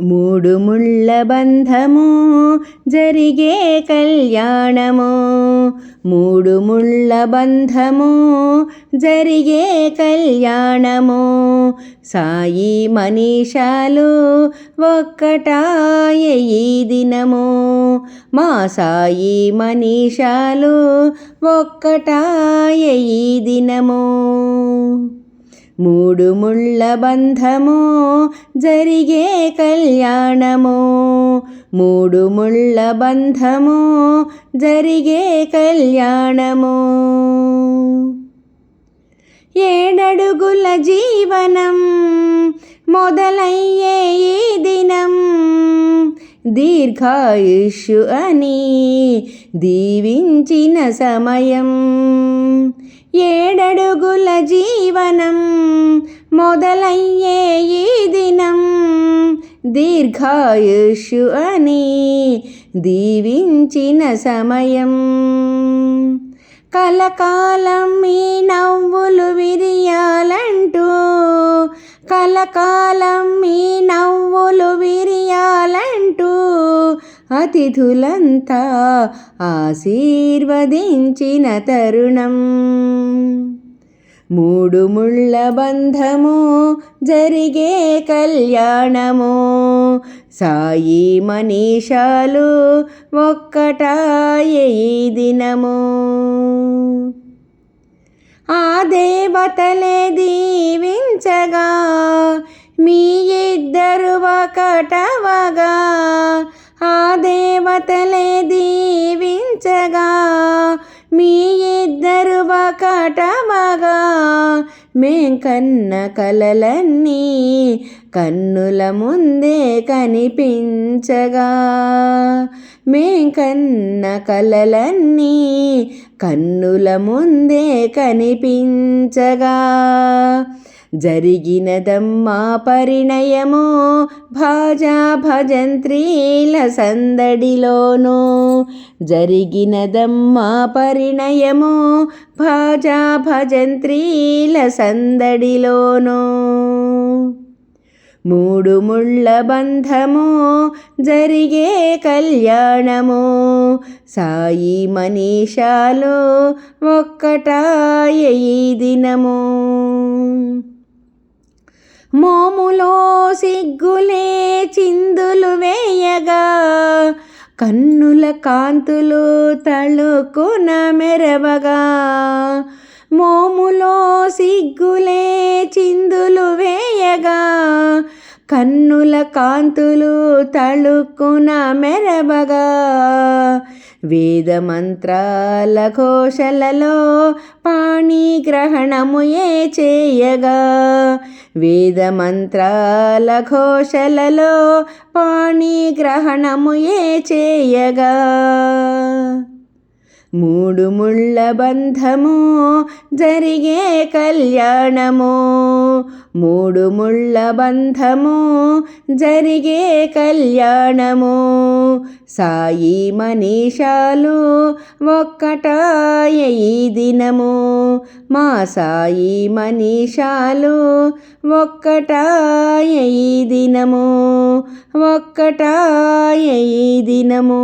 మూడు ముళ్ళ బంధము జరిగే కళ్యాణము. మూడు ముళ్ళ బంధము జరిగే కళ్యాణము. సాయి మనీషాలు ఒక్కటాయ ఈ దినము. మా సాయి మనీషాలు ఒక్కటాయ ఈ దినము. మూడు ముళ్ళ బంధము జరిగే కళ్యాణము. మూడు ముళ్ళ బంధము జరిగే కళ్యాణము. ఏడడుగుల జీవనం మొదలయ్యే దీర్ఘాయుష్యు అని దీవించిన సమయం. ఏడడుగుల జీవనం మొదలయ్యే ఈ దినం. దీర్ఘాయుషు అని దీవించిన సమయం. కలకాలం మీ నవ్వులు విరియాలంటూ. కలకాలం మీ నవ్వులు విరియాలంటూ. అతిథులంతా ఆశీర్వదించిన తరుణం. మూడు ముళ్ళ బంధము జరిగే కళ్యాణము. సాయి మనీషాలు ఒక్కటాయ దినము. ఆ దేవతలే దీవించగా మీ ఇద్దరు ఒకటవగా. ఆ దేవతలే దీవించగా మీ ఇద్దరు ఒకటవ మేం కన్న కలలన్నీ కన్నుల ముందే కనిపించగా. మేం కన్న కలలన్నీ కన్నుల ముందే కనిపించగా. జరిగినదమ్మా పరిణయము భాజా భజంత్రీల సందడిలోను. జరిగినదమ్మా పరిణయము భాజా భజంత్రీల సందడిలోను. మూడు ముళ్ళ బంధము జరిగే కళ్యాణము. సాయి మనీషాలు ఒక్కటాయ ఈ దినము. మోములో సిగ్గులే చిందులు వేయగా కన్నుల కాంతులు తళుకున మెరవగా. మోములో సిగ్గులే చిందులు వేయగా కన్నుల కాంతులు తళుక్కున మెరవగా. వేద మంత్రాల ఘోషలలో పాణిగ్రహణముయే చేయగా? వేద మంత్రాల ఘోషలలో పాణిగ్రహణముయే చేయగా? మూడు ముళ్ళ బంధము జరిగే కళ్యాణము. మూడు ముళ్ళ బంధము జరిగే కళ్యాణము. సాయి మనీషాలు ఒక్కటాయ ఈ దినము. మా సాయి మనీషాలు ఒక్కటాయ ఈ దినము. ఒక్కటాయ ఈ దినము.